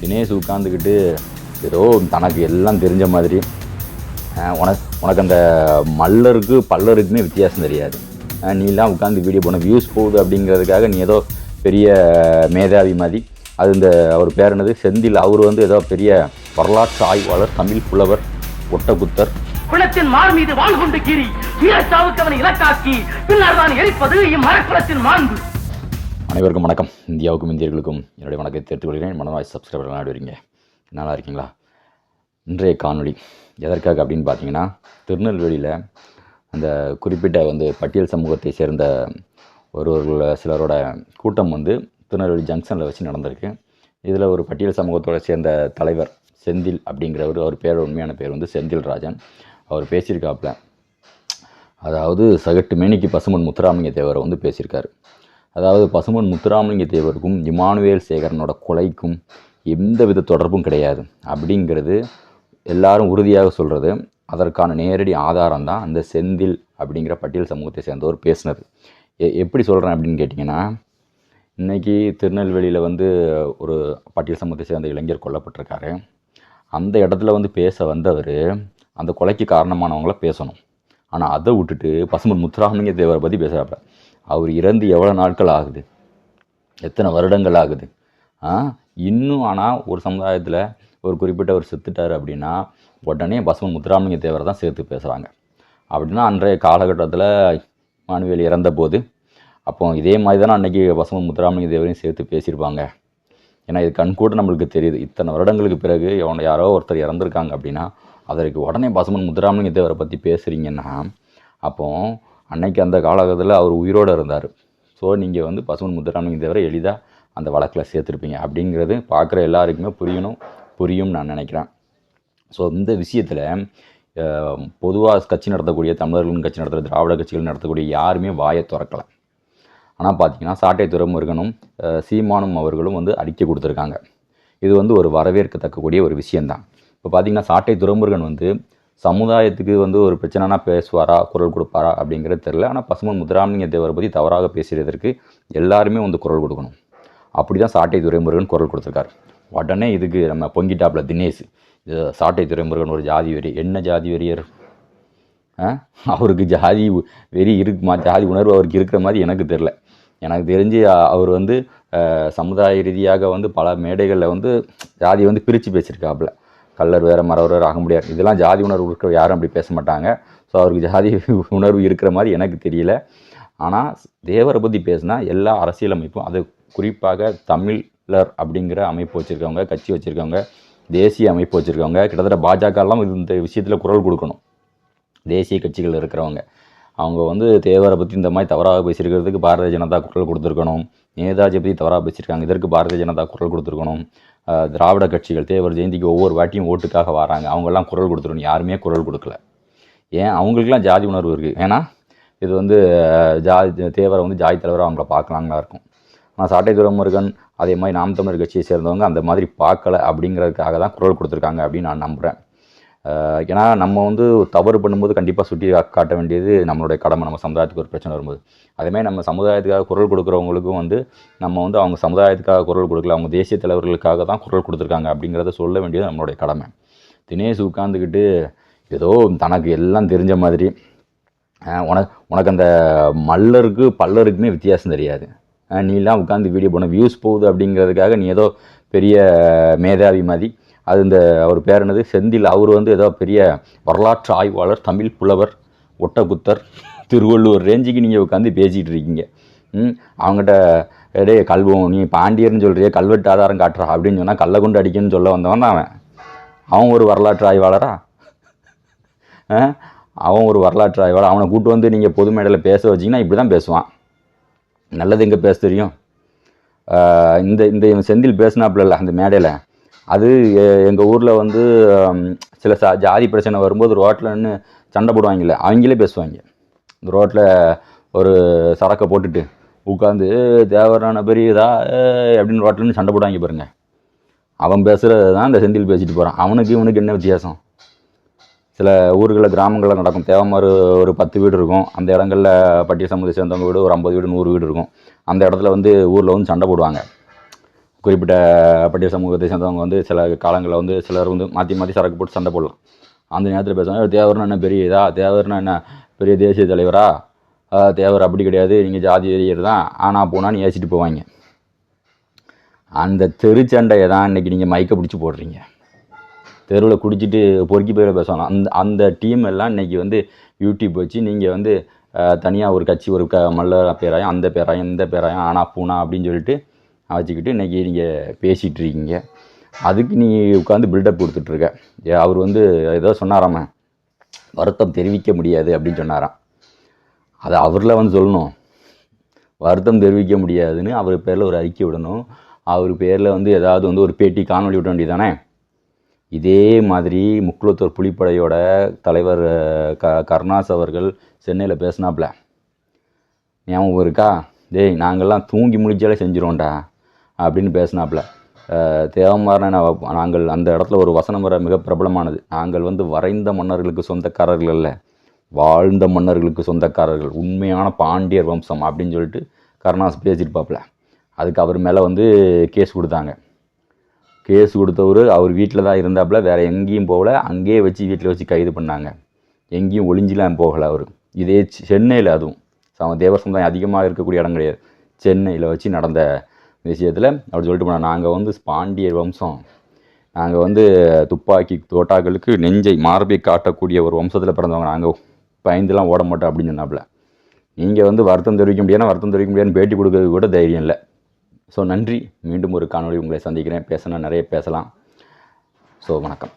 தினேஷ் உட்காந்துக்கிட்டு ஏதோ தனக்கு எல்லாம் தெரிஞ்ச மாதிரி. உனக்கு உனக்கு அந்த மல்லருக்கு பல்லருக்குமே வித்தியாசம் தெரியாது. நீலாம் உட்காந்து வீடியோ போன வியூஸ் போகுது அப்படிங்கிறதுக்காக நீ ஏதோ பெரிய மேதாவி மாதிரி அது இந்த அவர் பேர் என்னது? செந்தில். அவர் வந்து ஏதோ பெரிய வரலாற்று ஆய்வாளர் தமிழ் புலவர் ஒட்டகுத்தர் குளத்தின் மார் மீது வாழ்கொண்டு கீறி வீரச்சாவுக்கு அவனை இலக்காக்கி பின்னர் தான் எரிப்பது இம்மரக்குளத்தின் மாண்பு. அனைவருக்கும் வணக்கம். இந்தியாவுக்கும் இந்தியர்களுக்கும் என்னுடைய வணக்கத்தை தெரிவித்துக் கொள்கிறேன். மனவாய் சப்ஸ்கிரைபர் நாடு வரீங்க நல்லா இருக்கீங்களா? இன்றைய காணொளி எதற்காக அப்படின்னு பார்த்தீங்கன்னா திருநெல்வேலியில் அந்த குறிப்பிட்ட வந்து பட்டியல் சமூகத்தை சேர்ந்த ஒருவர்கள் சிலரோட கூட்டம் வந்து திருநெல்வேலி ஜங்ஷனில் வச்சு நடந்திருக்கு. இதில் ஒரு பட்டியல் சமூகத்தோட சேர்ந்த தலைவர் செந்தில் அப்படிங்கிறவர் அவர் பேர் உண்மையான பேர் வந்து செந்தில் ராஜன். அவர் பேசியிருக்காப்புல. அதாவது சகட்டு மேனிக்கு பசுமன் முத்துராமலிங்க தேவர் வந்து பேசியிருக்காரு. அதாவது பசுமன் முத்துராமலிங்க தேவருக்கும் இமானுவேல் சேகரனோட கொலைக்கும் எந்த வித தொடர்பும் கிடையாது. அப்படிங்கிறது எல்லாரும் உறுதியாக சொல்கிறது அதற்கான நேரடி ஆதாரம் தான் அந்த செந்தில் அப்படிங்கிற பட்டியல் சமூகத்தை சேர்ந்தவர் பேசினது. எ எப்படி சொல்கிறேன் அப்படின்னு கேட்டிங்கன்னா இன்றைக்கி திருநெல்வேலியில் வந்து ஒரு பட்டியல் சமூகத்தை சேர்ந்த இளைஞர் கொல்லப்பட்டிருக்காரு. அந்த இடத்துல வந்து பேச வந்தவர் அந்த கொலைக்கு காரணமானவங்கள பேசணும். ஆனால் அதை விட்டுட்டு பசுமன் முத்துராமலிங்க தேவரை பற்றி பேசுகிறாப்புல அவர் இறந்து எவ்வளோ நாட்கள் ஆகுது? எத்தனை வருடங்கள் ஆகுது? ஆ இன்னும் ஆனால் ஒரு சமுதாயத்தில் ஒரு குறிப்பிட்ட ஒரு செத்துட்டார் அப்படின்னா உடனே பசுமன் முத்துராமலிங்க தேவரை தான் சேர்த்து பேசுகிறாங்க அப்படின்னா அன்றைய காலகட்டத்தில் மானுவேல் இறந்தபோது அப்போ இதே மாதிரி தானே அன்றைக்கி பசுமன் முத்துராமலிங்க தேவரையும் சேர்த்து பேசியிருப்பாங்க. ஏன்னா இது கண்கூட நம்மளுக்கு தெரியுது. இத்தனை வருடங்களுக்கு பிறகு எவனை யாரோ ஒருத்தர் இறந்துருக்காங்க அப்படின்னா அதற்கு உடனே பசுமன் முத்துராமலிங்க தேவரை பற்றி பேசுகிறீங்கன்னா அப்போது அன்னைக்கு அந்த காலகட்டத்தில் அவர் உயிரோடு இருந்தார். ஸோ நீங்கள் வந்து பசுமன் முத்துராமலிங்க தவிர எளிதாக அந்த வழக்கில் சேர்த்துருப்பீங்க. அப்படிங்கிறது பார்க்குற எல்லாருக்குமே புரியணும் புரியும் நான் நினைக்கிறேன். ஸோ இந்த விஷயத்தில் பொதுவாக கட்சி நடத்தக்கூடிய தமிழர்களின் கட்சி நடத்துகிற திராவிட கட்சிகள் நடத்தக்கூடிய யாருமே வாயை திறக்கலை. ஆனால் பார்த்தீங்கன்னா சாட்டை துறைமுருகனும் சீமானும் அவர்களும் வந்து அடிக்க கொடுத்துருக்காங்க. இது வந்து ஒரு வரவேற்கத்தக்கக்கூடிய ஒரு விஷயந்தான் இப்போ பார்த்தீங்கன்னா சாட்டை துறைமுருகன் வந்து சமுதாயத்துக்கு வந்து ஒரு பிரச்சனைனா பேசுவாரா குரல் கொடுப்பாரா அப்படிங்கிறது தெரில ஆனால் பசுமன் முத்துராமலிங்க தேவரை பற்றி தவறாக பேசுகிறதற்கு எல்லாருமே வந்து குரல் கொடுக்கணும். அப்படி தான் சாட்டை துறைமுருகன் குரல் கொடுத்துருக்காரு. உடனே இதுக்கு நம்ம பொங்கிட்டாப்புல தினேஷ் இது சாட்டை துறைமுருகன் ஒரு ஜாதி வெறி. என்ன ஜாதி வெறியர்? அவருக்கு ஜாதி வெறி இருக்குமா? ஜாதி உணர்வு அவருக்கு இருக்கிற மாதிரி எனக்கு தெரில எனக்கு தெரிஞ்சு அவர் வந்து சமுதாய ரீதியாக வந்து பல மேடைகளில் வந்து ஜாதியை வந்து பிரித்து பேசியிருக்காப்புல. கல்லர் வேறு மறவர் வேறு ஆக முடியாது. இதெல்லாம் ஜாதி உணர்வு இருக்கிற யாரும் அப்படி பேச மாட்டாங்க. ஸோ அவருக்கு ஜாதி உணர்வு இருக்கிற மாதிரி எனக்கு தெரியல. ஆனால் தேவரை பற்றி பேசினா எல்லா அரசியலமைப்பும் அது குறிப்பாக தமிழர் அப்படிங்கிற அமைப்பு வச்சுருக்கவங்க கட்சி வச்சுருக்கவங்க தேசிய அமைப்பு வச்சுருக்கவங்க கிட்டத்தட்ட பாஜகலாம் இந்த விஷயத்தில் குரல் கொடுக்கணும். தேசிய கட்சிகள் இருக்கிறவங்க. அவங்க வந்து தேவரை பற்றி இந்த மாதிரி தவறாக பேசியிருக்கிறதுக்கு பாரதிய ஜனதா குரல் கொடுத்துருக்கணும். நேதாஜி பற்றி தவறாக பேசியிருக்காங்க. இதற்கு பாரதிய ஜனதா குரல் கொடுத்துருக்கணும். திராவிட கட்சிகள் தேவர் ஜெயந்திக்கு ஒவ்வொரு வாட்டியும் ஓட்டுக்காக வராங்க. அவங்கெல்லாம் குரல் கொடுத்துருக்கணும் யாருமே குரல் கொடுக்கல. ஏன்? அவங்களுக்குலாம் ஜாதி உணர்வு இருக்குது ஏன்னா இது வந்து ஜாதி தேவரை வந்து ஜாதி தலைவராக அவங்கள பார்க்கலாங்களா இருக்கும். ஆனால் சாட்டை துரைமுருகன் அதே மாதிரி நாம் தமிழர் கட்சியை சேர்ந்தவங்க அந்த மாதிரி பார்க்கலை அப்படிங்கிறதுக்காக தான் குரல் கொடுத்துருக்காங்க அப்படின்னு நான் நம்புகிறேன் ஏன்னா நம்ம வந்து தவறு பண்ணும்போது கண்டிப்பாக சுட்டி காட்ட வேண்டியது நம்மளுடைய கடமை நம்ம சமுதாயத்துக்கு ஒரு பிரச்சனை வரும்போது. அதேமாதிரி நம்ம சமுதாயத்துக்காக குரல் கொடுக்குறவங்களுக்கும் வந்து நம்ம வந்து அவங்க சமுதாயத்துக்காக குரல் கொடுக்கல அவங்க தேசிய தலைவர்களுக்காக தான் குரல் கொடுத்துருக்காங்க அப்படிங்கிறத சொல்ல வேண்டியது நம்மளுடைய கடமை. தினேஷ் உட்காந்துக்கிட்டு ஏதோ தனக்கு எல்லாம் தெரிஞ்ச மாதிரி உனக்கு உனக்கு அந்த மல்லருக்கு பல்லருக்குமே வித்தியாசம் தெரியாது. நீலாம் உட்காந்து வீடியோ போன வியூஸ் போகுது அப்படிங்கிறதுக்காக நீ ஏதோ பெரிய மேதாவி மாதிரி அது இந்த அவர் பேர் என்னது? செந்தில். அவர் வந்து ஏதோ பெரிய வரலாற்று ஆய்வாளர் தமிழ் புலவர் ஒட்டகுத்தர் திருவள்ளுவர் ரேஞ்சுக்கு நீங்கள் உட்காந்து பேசிகிட்டு இருக்கீங்க. ம்? அவங்ககிட்ட டேய் கல்வம் நீ பாண்டியர்னு சொல்கிறிய கல்வெட்டு ஆதாரம் காட்டுறா அப்படின்னு சொன்னால் கல்லை கொண்டு அடிக்கணும்னு சொல்ல வந்தவன் தான் அவன். அவன் ஒரு வரலாற்று ஆய்வாளரா? ஆ? அவன் ஒரு வரலாற்று ஆய்வாளர். அவனை கூட்டு வந்து நீங்கள் பொது மேடையில் பேச வச்சிங்கன்னா இப்படி தான் பேசுவான். நல்லது எங்கே பேச தெரியும்? இந்த இந்த இவன் செந்தில் பேசினாப்புல அந்த மேடையில். அது எங்கள் ஊரில் வந்து சில சா ஜாதி பிரச்சனை வரும்போது ரோட்டில் நின்று சண்டை போடுவாங்கல்ல அவங்களே பேசுவாங்க. இந்த ரோட்டில் ஒரு சரக்கை போட்டுட்டு உட்காந்து தேவரான பெரியதா ஏய் அப்படின்னு ரோட்டில் நின்று சண்டை போடுவாங்க பாருங்க. அவன் பேசுகிறது தான் இந்த செந்தில் பேசிட்டு போகிறான் அவனுக்கு இவனுக்கு என்ன வித்தியாசம்? சில ஊர்களில் கிராமங்களில் நடக்கும். தேவமாறு ஒரு பத்து வீடு இருக்கும். அந்த இடங்களில் பட்டியல் சமூகத்தை சேர்ந்தவங்க வீடு ஒரு ஐம்பது வீடு நூறு வீடு இருக்கும். அந்த இடத்துல வந்து ஊரில் வந்து சண்டை போடுவாங்க. குறிப்பிட்ட பட்டியல் சமூகத்தை சேர்ந்தவங்க வந்து சில காலங்களில் வந்து சிலர் வந்து மாற்றி மாற்றி சரக்கு போட்டு சண்டை போடலாம். அந்த நேரத்தில் பேசுவாங்க தேவர்னா என்ன பெரிய இதா? தேவர்னா என்ன? பெரிய தேசிய தலைவரா? தேவர் அப்படி கிடையாது. நீங்கள் ஜாதி எரியர் தான். ஆனா நீ ஏசிட்டு போவாங்க. அந்த தெருச்சண்டையை தான் இன்னைக்கு நீங்கள் மைக்கை பிடிச்சி போடுறீங்க. தெருவில் குடிச்சிட்டு பொறுக்கி போயிட பேசணும் அந்த அந்த டீம் எல்லாம் இன்னைக்கு வந்து யூடியூப் வச்சு நீங்கள் வந்து தனியாக ஒரு கட்சி ஒரு க மல்ல பேராயம் அந்த பேராயம் இந்த பேராயம் ஆனா பூனா அப்படின்னு சொல்லிட்டு வச்சுக்கிட்டு இன்றைக்கி நீங்கள் பேசிகிட்டு இருக்கீங்க அதுக்கு நீ உட்காந்து பில்டப் கொடுத்துட்ருக்க அவர் வந்து ஏதோ சொன்னாராம வருத்தம் தெரிவிக்க முடியாது அப்படின்னு சொன்னாராம். அதை அவரில் வந்து சொல்லணும். வருத்தம் தெரிவிக்க முடியாதுன்னு அவர் பேரில் ஒரு அறிக்கை விடணும். அவர் பேரில் வந்து ஏதாவது வந்து ஒரு பேட்டி காணொலி விட வேண்டியதானே இதே மாதிரி முக்குளத்தூர் புலிப்படையோட தலைவர் க கருணாஸ் அவர்கள் சென்னையில் பேசினாப்புல ஞாபகம் இருக்கா? டேய் நாங்கள்லாம் தூங்கி முடிஞ்சாலே செஞ்சிரோம்டா அப்படின்னு பேசினாப்புல. அஹ், தேவமாறன நாங்கள் அந்த இடத்துல ஒரு வசனம் வர மிக பிரபலமானது. நாங்கள் வந்து வரைந்த மன்னர்களுக்கு சொந்தக்காரர்கள் அல்ல. வாழ்ந்த மன்னர்களுக்கு சொந்தக்காரர்கள். உண்மையான பாண்டியர் வம்சம் அப்படின்னு சொல்லிட்டு கருணாஸ் பேசியிருப்பாப்புல. அதுக்கு அவர் மேலே வந்து கேஸ் கொடுத்தாங்க. கேஸ் கொடுத்தவர் அவர் வீட்டில் தான் இருந்தாப்புல. வேறு எங்கேயும் போகல. அங்கேயே வச்சு வீட்டில் வச்சு கைது பண்ணாங்க. எங்கேயும் ஒளிஞ்சிலாம் போகலை அவர். இதே சென்னையில் அதுவும். சம தான் அதிகமாக இருக்கக்கூடிய இடம் கிடையாது. சென்னையில் வச்சு நடந்த விஷயத்தில் அப்படி சொல்லிட்டு போனால் நாங்கள் வந்து பாண்டியர் வம்சம். நாங்கள் வந்து துப்பாக்கி தோட்டாக்களுக்கு நெஞ்சை மார்பை காட்டக்கூடிய ஒரு வம்சத்தில் பிறந்தவங்க. நாங்கள் பயந்துலாம் ஓட மாட்டோம் அப்படின்னு சொன்னாப்புல நீங்கள் வந்து வருத்தம் தெரிவிக்க முடியாது வருத்தம் தெரிவிக்க முடியாதுன்னு பேட்டி கொடுக்கறது கூட தைரியம் இல்லை. ஸோ நன்றி. மீண்டும் ஒரு காணொளி உங்களை சந்திக்கிறேன். பேசினா நிறைய பேசலாம். ஸோ வணக்கம்.